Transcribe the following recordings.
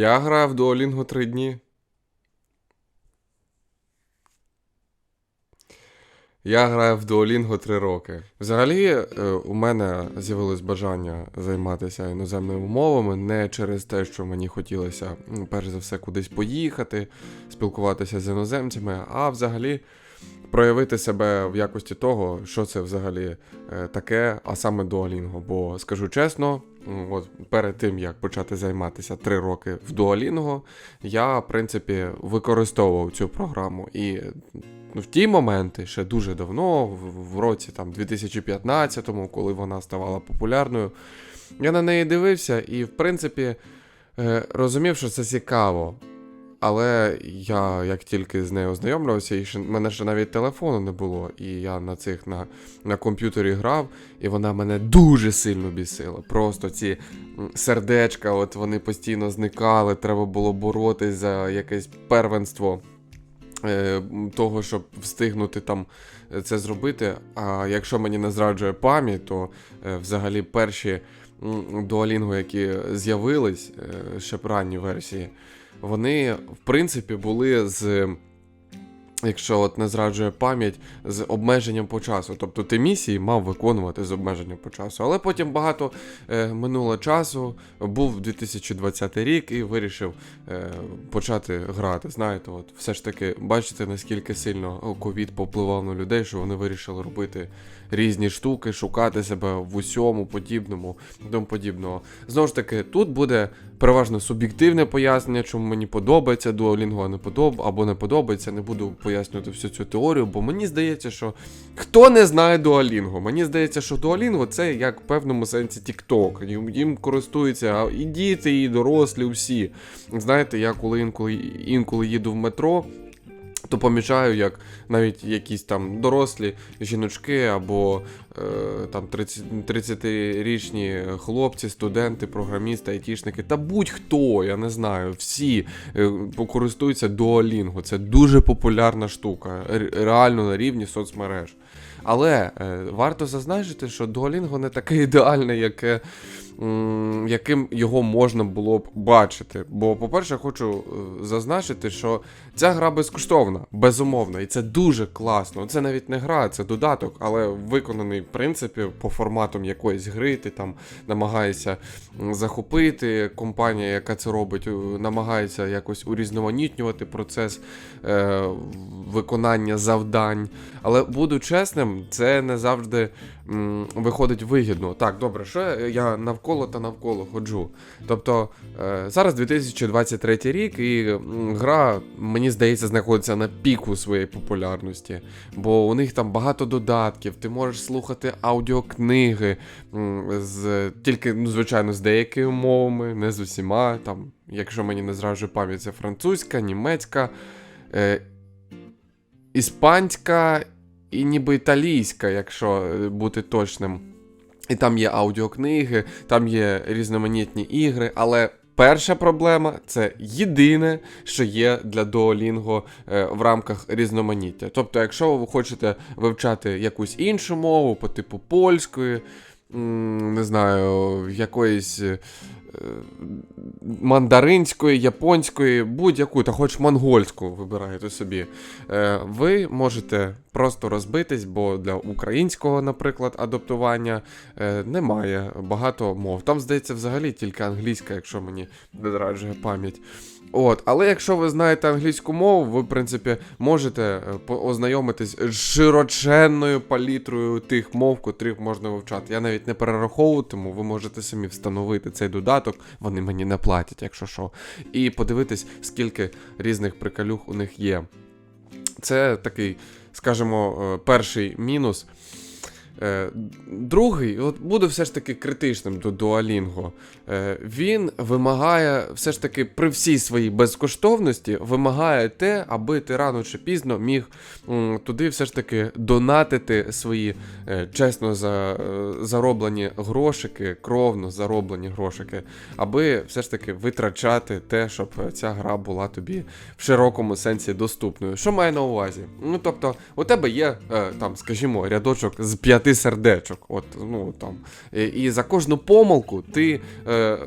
Я граю в Duolingo 3 дні. Я граю в Duolingo 3 роки. Взагалі, е, у мене з'явилось бажання займатися іноземними мовами не через те, що мені хотілося, ну, перш за все, кудись поїхати, спілкуватися з іноземцями, а взагалі проявити себе в якості того, що це взагалі е, таке, а саме Duolingo. Бо скажу чесно, от перед тим як почати займатися 3 роки в Duolingo, я, в принципі, використовував цю програму. І ну, в ті моменти, ще дуже давно, в, в році там 2015-му, коли вона ставала популярною, я на неї дивився і, в принципі, е, розумів, що це цікаво. Але я як тільки з нею ознайомлювався, і ще мене ще навіть телефону не було, і я на цих на, на комп'ютері грав, і вона мене дуже сильно бісила. Просто ці сердечка, от вони постійно зникали, треба було боротись за якесь первенство е, того, щоб встигнути там е, це зробити. А якщо мені не зраджує пам'ять, то е, взагалі перші м, дуалінго, які з'явились ще б ранні версії, вони, в принципі, були з. Якщо от не зраджує пам'ять з обмеженням по часу. Тобто ти місії мав виконувати з обмеженням по часу. Але потім багато е, минуло часу, був 2020 рік і вирішив е, почати грати. Знаєте, от все ж таки, бачите, наскільки сильно ковід попливав на людей, що вони вирішили робити різні штуки, шукати себе в усьому подібному тому подібного. Знову ж таки, тут буде переважно суб'єктивне пояснення, чому мені подобається Duolingo, не подоб або не подобається. Не буду пояснювати всю цю теорію, бо мені здається, що хто не знає Duolingo, мені здається, що Duolingo це як в певному сенсі TikTok. Їм, їм користуються і діти, і дорослі, всі. Знаєте, я коли інколи, інколи їду в метро. То помічаю, як навіть якісь там дорослі жіночки або е, там 30 30-річні хлопці, студенти, програмісти, айтішники, та будь-хто, я не знаю, всі е, користуються Duolingo. Це дуже популярна штука, реально на рівні соцмереж. Але е, варто зазначити, що Duolingo не таке ідеальне, яке, яким його можна було б бачити. Бо, по-перше, хочу е, зазначити, що ця гра безкоштовна, безумовно, і це дуже класно. Це навіть не гра, це додаток, але виконаний в принципі по форматам якоїсь гри. Ти там намагаєшся захопити. Компанія, яка це робить, намагається якось урізноманітнювати процес е, виконання завдань. Але буду чесним, це не завжди м, виходить вигідно. Так, добре, що я- навколо та навколо ходжу. Тобто е, зараз 2023 рік, і гра, мені здається, знаходиться на піку своєї популярності. Бо у них там багато додатків, ти можеш слухати аудіокниги з тільки, ну, звичайно, з деякими мовами, не з усіма. Там, якщо мені не зраджує пам'ять, це французька, німецька. Е, іспанська і ніби італійська, якщо е, бути точним. І там є аудіокниги, там є різноманітні ігри, але. Перша проблема це єдине, що є для Duolingo е, в рамках різноманіття. Тобто, якщо ви хочете вивчати якусь іншу мову, по типу польської, не знаю, якоїсь е, мандаринської, японської, будь-яку, та хоч монгольську вибираєте собі, е, ви можете просто розбитись, бо для українського, наприклад, адаптування е, немає багато мов. Там, здається, взагалі тільки англійська, якщо мені не зраджує пам'ять. От, але якщо ви знаєте англійську мову, ви, в принципі, можете е, ознайомитись з широченною палітрою тих мов, котрих можна вивчати. Я навіть не перераховуватиму, ви можете самі встановити цей додаток, вони мені не платять, якщо що. І подивитись, скільки різних приколюх у них є. Це такий, скажімо, е, перший мінус. Е, Другий, от буду все ж таки критичним до Duolingo. Е, Він вимагає, все ж таки, при всій своїй безкоштовності, вимагає те, аби ти рано чи пізно міг туди все ж таки донатити свої е, чесно за, зароблені грошики, кровно зароблені грошики, аби все ж таки витрачати те, щоб ця гра була тобі в широкому сенсі доступною. Що маю на увазі? Ну тобто, у тебе є там, скажімо, рядочок з п'яти сердечок. От, ну там. І, за кожну помилку ти е,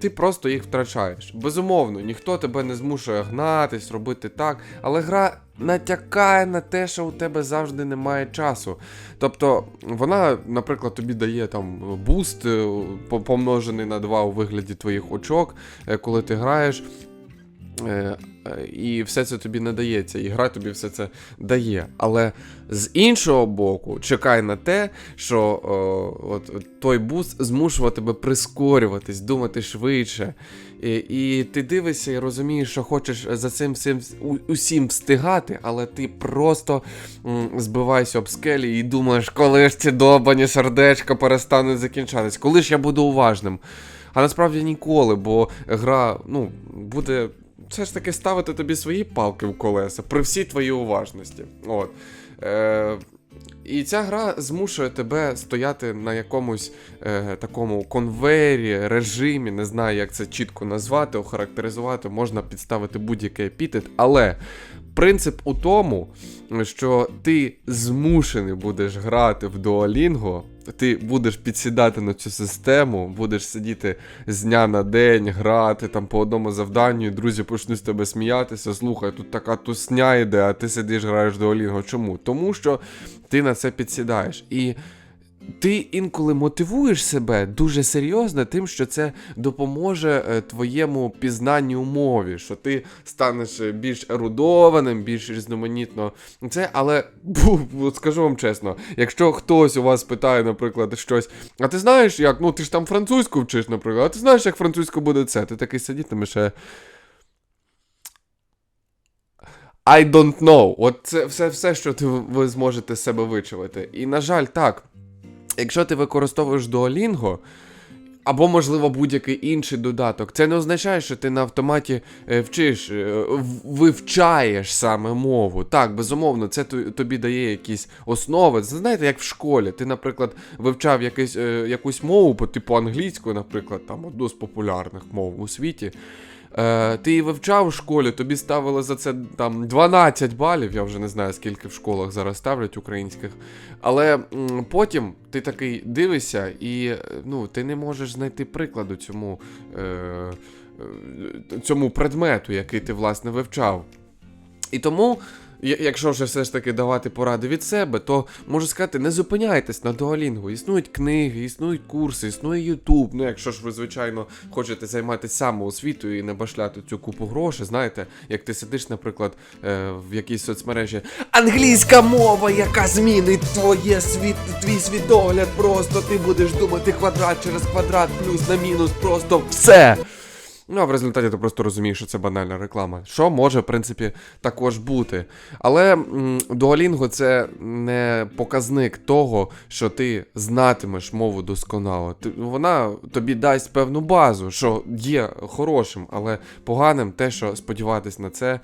ти просто їх втрачаєш. Безумовно, ніхто тебе не змушує гнатись, робити так, але гра натякає на те, що у тебе завжди немає часу. Тобто вона, наприклад, тобі дає там буст е, помножений на 2 у вигляді твоїх очок, е, коли ти граєш. Е, І все це тобі не дається, і гра тобі все це дає. Але з іншого боку, чекай на те, що о, от той буст змушував тебе прискорюватись, думати швидше. І, і ти дивишся і розумієш, що хочеш за цим всім усім встигати, але ти просто м, збиваєшся об скелі і думаєш, коли ж ці добані сердечка перестануть закінчатись, коли ж я буду уважним. А насправді ніколи, бо гра ну, буде все ж таки ставити тобі свої палки в колеса при всій твоїй уважності. От. Е, і ця гра змушує тебе стояти на якомусь е, такому конвейері, режимі, не знаю, як це чітко назвати, охарактеризувати, можна підставити будь-який епітет, але принцип у тому, що ти змушений будеш грати в Duolingo, ти будеш підсідати на цю систему, будеш сидіти з дня на день, грати там по одному завданню, і друзі почнуть з тебе сміятися. Слухай, тут така тусня йде, а ти сидиш, граєш в Duolingo. Чому? Тому що ти на це підсідаєш. І ти інколи мотивуєш себе дуже серйозно тим, що це допоможе е, твоєму пізнанню мові, що ти станеш е, більш ерудованим, більш різноманітно. Це, але бу, скажу вам чесно, якщо хтось у вас питає, наприклад, щось, а ти знаєш, як, ну ти ж там французьку вчиш, наприклад, а ти знаєш, як французько буде це? Ти такий сидітимеш. е, I don't know. От це все, все що ти, ви зможете з себе вичавити. І, на жаль, так. Якщо ти використовуєш Duolingo, або, можливо, будь-який інший додаток, це не означає, що ти на автоматі е, вчиш, е, вивчаєш саме мову. Так, безумовно, це тобі дає якісь основи. Це знаєте, як в школі. Ти, наприклад, вивчав якийсь, е, якусь мову, по типу англійську, наприклад, там одну з популярних мов у світі. Е, ти її вивчав у школі, тобі ставили за це там 12 балів, я вже не знаю, скільки в школах зараз ставлять українських. Але м, потім ти такий дивишся, і е, ну, ти не можеш знайти прикладу цьому, е, е, цьому предмету, який ти власне вивчав. І тому, якщо вже все ж таки давати поради від себе, то можу сказати, не зупиняйтесь на Duolingo. Існують книги, існують курси, існує YouTube. Ну, якщо ж ви, звичайно, хочете займатися самоосвітою і не башляти цю купу грошей, знаєте, як ти сидиш, наприклад, е, в якійсь соцмережі. Англійська мова, яка змінить твоє світ, твій світогляд, просто ти будеш думати квадрат через квадрат, плюс на мінус, просто все. Ну, а в результаті ти просто розумієш, що це банальна реклама. Що може, в принципі, також бути. Але Duolingo це не показник того, що ти знатимеш мову досконало. Вона тобі дасть певну базу, що є хорошим, але поганим те, що сподіватись на це.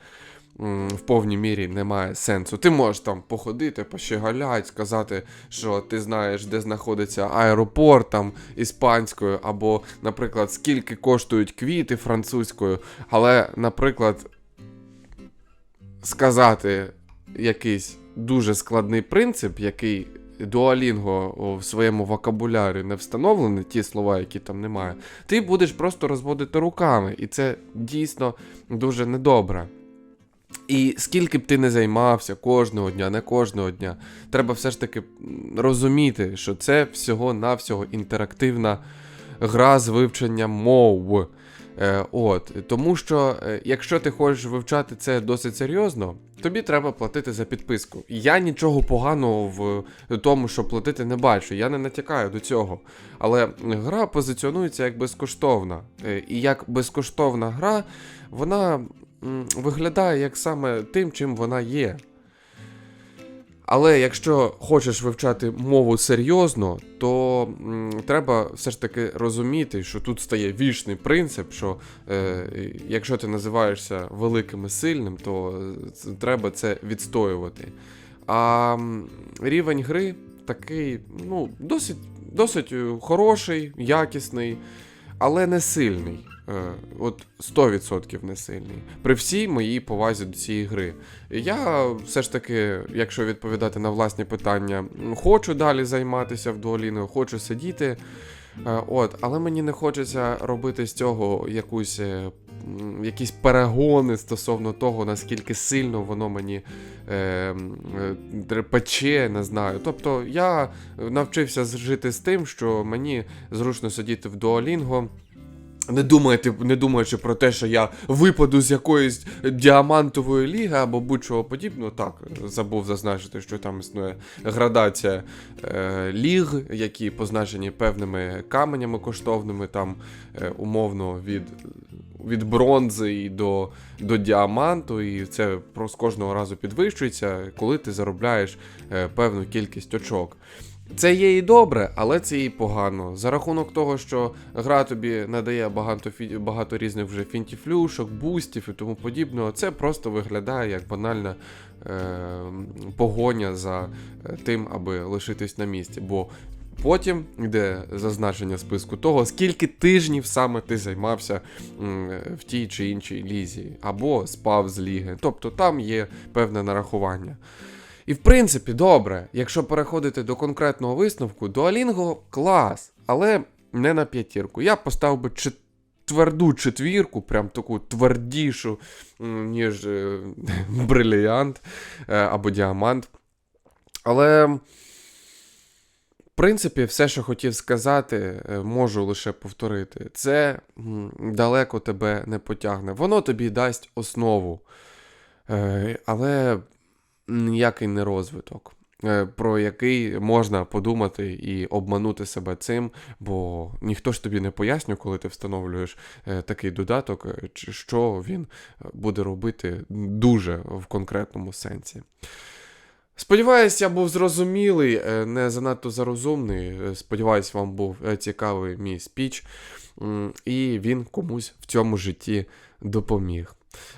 В повній мірі немає сенсу. Ти можеш там походити, пощеголять, сказати, що ти знаєш, де знаходиться аеропорт там іспанською, або, наприклад, скільки коштують квіти французькою, але, наприклад, сказати якийсь дуже складний принцип, який Duolingo в своєму вокабулярі не встановлений, ті слова, які там немає, ти будеш просто розводити руками, і це дійсно дуже недобре. І скільки б ти не займався кожного дня, не кожного дня, треба все ж таки розуміти, що це всього-навсього інтерактивна гра з вивченням мов. Е, от, тому що е, якщо ти хочеш вивчати це досить серйозно, тобі треба платити за підписку. Я нічого поганого в тому, що платити не бачу. Я не натякаю до цього. Але гра позиціонується як безкоштовна. Е, І як безкоштовна гра, вона виглядає як саме тим, чим вона є. Але якщо хочеш вивчати мову серйозно, то треба все ж таки розуміти, що тут стає вічний принцип, що е, якщо ти називаєшся великим і сильним, то е, треба це відстоювати. А рівень гри такий, ну, досить, досить е, хороший, якісний, але не сильний. Е, От 100% не сильний. При всій моїй повазі до цієї гри. Я все ж таки, якщо відповідати на власні питання, хочу далі займатися в Duolingo, хочу сидіти. Е, От, але мені не хочеться робити з цього якусь, е, якісь перегони стосовно того, наскільки сильно воно мені е, трепече, не знаю. Тобто я навчився жити з тим, що мені зручно сидіти в Duolingo, не думаєте, не думаючи про те, що я випаду з якоїсь діамантової ліги або будь-чого подібного. Так, забув зазначити, що там існує градація е, ліг, які позначені певними каменями коштовними, там е, умовно від, від бронзи і до, до діаманту, і це просто кожного разу підвищується, коли ти заробляєш е, певну кількість очок. Це є і добре, але це і погано. За рахунок того, що гра тобі надає багато, фі- багато різних вже фінтіфлюшок, бустів і тому подібного, це просто виглядає як банальна е- погоня за е, тим, аби лишитись на місці. Бо потім йде зазначення списку того, скільки тижнів саме ти займався в тій чи іншій лізі, або спав з ліги. Тобто там є певне нарахування. І в принципі, добре, якщо переходити до конкретного висновку, Duolingo клас, але не на п'ятірку. Я поставив би чет- тверду четвірку, прям таку твердішу, ніж е, бриліант е, або діамант. Але, в принципі, все, що хотів сказати, е, можу лише повторити. Це далеко тебе не потягне. Воно тобі дасть основу. Е, Але ніякий не розвиток, е, про який можна подумати і обманути себе цим, бо ніхто ж тобі не пояснює, коли ти встановлюєш е, такий додаток, е, що він буде робити дуже в конкретному сенсі. Сподіваюсь, я був зрозумілий, не занадто зарозумний. Сподіваюсь, вам був цікавий мій спіч, і він комусь в цьому житті допоміг.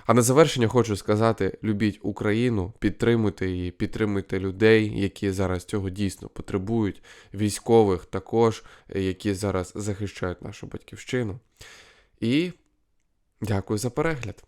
А на завершення хочу сказати: любіть Україну, підтримуйте її, підтримуйте людей, які зараз цього дійсно потребують, військових також, е, які зараз захищають нашу батьківщину. І дякую за перегляд.